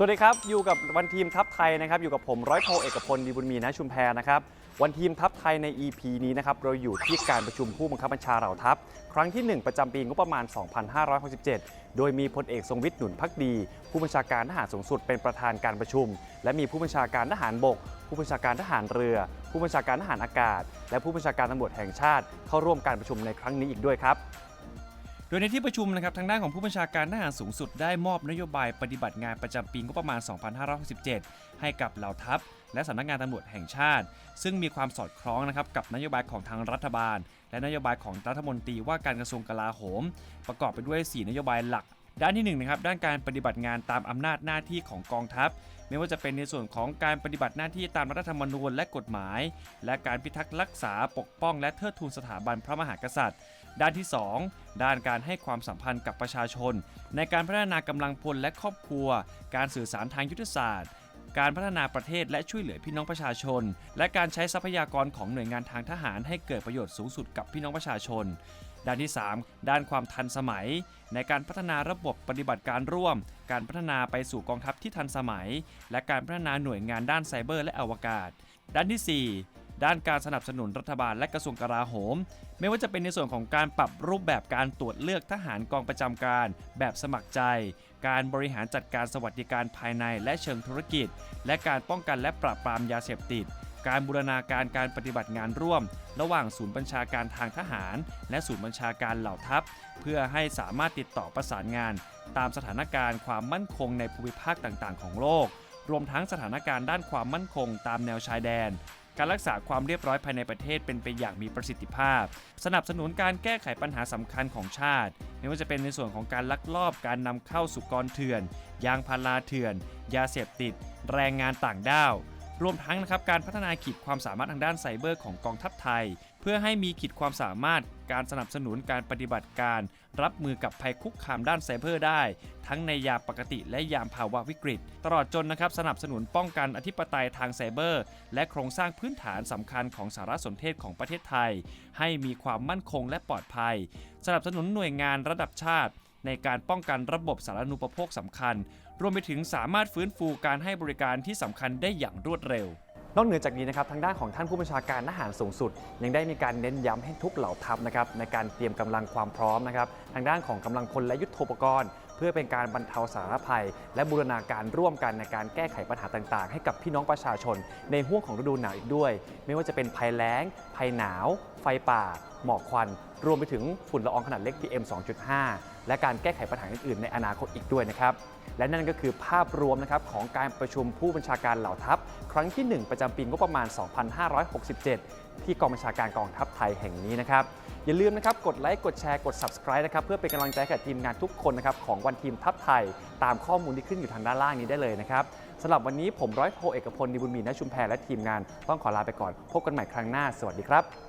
สวัสดีครับ อยู่กับวันทีมทัพไทยนะครับ อยู่กับผมร้อยโทเอกพลดีบุญมีนะชุมแพรนะครับ วันทีมทัพไทยใน EP นี้นะครับ เราอยู่ที่การประชุมผู้บังคับบัญชาเหล่าทัพ ครั้งที่ 1 ประจำปีงบประมาณ 2567 โดยมีพลเอกทรงวิทย์หนุนพักดี ผู้บัญชาการทหารสูงสุดเป็นประธานการประชุม และมีผู้บัญชาการทหารบก ผู้บัญชาการทหารเรือ ผู้บัญชาการทหารอากาศ และผู้บัญชาการตำรวจแห่งชาติเข้าร่วมการประชุมในครั้งนี้อีกด้วยครับ โดยในที่ประชุมนะครับทางด้านของผู้บัญชาการทหารสูงสุดได้มอบนโยบายปฏิบัติงานประจำปีงบประมาณ 2567 ให้กับเหล่าทัพ และสำนักงานตำรวจแห่งชาติ ซึ่งมีความสอดคล้องนะครับกับนโยบายของทางรัฐบาล และนโยบายของรัฐมนตรีว่าการกระทรวงกลาโหม ประกอบไปด้วย 4 นโยบายหลัก ด้านที่1นะครับด้านการปฏิบัติงานตามอำนาจหน้าที่ของกองทัพ ไม่ว่าจะเป็นในส่วนของการปฏิบัติหน้าที่ตามรัฐธรรมนูญและกฎหมาย และการพิทักษ์รักษาปกป้อง และเทิดทูนสถาบันพระมหากษัตริย์ ด้านที่ 2 ด้านการให้ความสัมพันธ์กับประชาชน ในการพัฒนากำลังพลและครอบครัว การสื่อสารทางยุทธศาสตร์การพัฒนาประเทศและช่วยเหลือพี่น้องประชาชน และการใช้ทรัพยากรของหน่วยงานทางทหารให้เกิดประโยชน์สูงสุดกับพี่น้องประชาชน ด้านที่ 3 ด้านความทันสมัย ในการพัฒนาระบบปฏิบัติการร่วม การพัฒนาไปสู่กองทัพที่ทันสมัย และการพัฒนาหน่วยงานด้านไซเบอร์และอวกาศ ด้านที่ 4 ด้านการสนับสนุนรัฐบาลและกระทรวงกลาโหม ไม่ว่าจะเป็นในส่วนของการปรับรูปแบบการตรวจเลือกทหารกองประจำการ แบบสมัครใจ การบริหารจัดการสวัสดิการภายในและเชิงธุรกิจ และการป้องกันและปราบปรามยาเสพติด การบูรณาการการปฏิบัติงานร่วม ระหว่างศูนย์บัญชาการทางทหาร และศูนย์บัญชาการเหล่าทัพ เพื่อให้สามารถติดต่อประสานงาน ตามสถานการณ์ความมั่นคงในภูมิภาคต่างๆ ของโลกรวมทั้งสถานการณ์ด้านความมั่นคงตามแนวชายแดน การรักษาความเรียบร้อยภายในประเทศเป็นไปอย่างมีประสิทธิภาพ สนับสนุนการแก้ไขปัญหาสำคัญของชาติ ไม่ว่าจะเป็นในส่วนของการลักลอบการนำเข้าสุกรเถื่อน ยางพาราเถื่อน ยาเสพติด แรงงานต่างด้าว รวมทั้งนะครับการพัฒนาขีดความสามารถทางด้านไซเบอร์ของกองทัพไทย พื่อให้มีขีดความสามารถการสนับสนุนการปฏิบัติการ รับมือกับภัยคุกคามด้านไซเบอร์ได้ ทั้งในยามปกติและยามภาวะวิกฤต ตลอดจนนะครับสนับสนุนป้องกันอธิปไตยทางไซเบอร์ และโครงสร้างพื้นฐานสำคัญของสารสนเทศของประเทศไทย ให้มีความมั่นคงและปลอดภัย สนับสนุนหน่วยงานระดับชาติ ในการป้องกันระบบสารนูปโภคสำคัญ รวมไปถึงสามารถฟื้นฟูการให้บริการที่สำคัญได้อย่างรวดเร็ว นอกเหนือจากนี้นะครับทางด้านของท่านผู้บัญชาการทหารสูงสุด ยังได้มีการเน้นย้ำให้ทุกเหล่าทัพนะครับในการเตรียมกำลังความพร้อมนะครับทางด้านของกำลังพลและยุทโธปกรณ์ เพื่อเป็นการบรรเทาสาธารณภัย และบูรณาการร่วมกันในการแก้ไขปัญหาต่าง ๆ ให้กับพี่น้องประชาชน ในห่วงของฤดูหนาวอีกด้วย ไม่ว่าจะเป็นภัยแล้ง ภัยหนาว ไฟป่า หมอกควัน รวมไปถึงฝุ่นละอองขนาดเล็ก PM 2.5 และการแก้ไขปัญหาอื่นๆ ในอนาคตอีกด้วยนะครับ และนั่นก็คือภาพรวมนะครับของการประชุมผู้บัญชาการเหล่าทัพ ครั้งที่ 1 ประจำปีงบประมาณ 2567 ที่กองบัญชาการกองทัพไทยแห่งนี้นะครับอย่าลืมนะครับกดไลค์กดแชร์กด subscribe นะครับเพื่อเป็นกำลังใจกับทีมงานทุกคนนะครับของวันทีมทัพไทย ตามข้อมูลที่ขึ้นอยู่ทางด้านล่างนี้ได้เลยนะครับสำหรับวันนี้ผมร้อยโทเอกพลดีบุญมีณชุมแพรและทีมงานต้องขอลาไปก่อน พบกันใหม่ครั้งหน้า สวัสดีครับ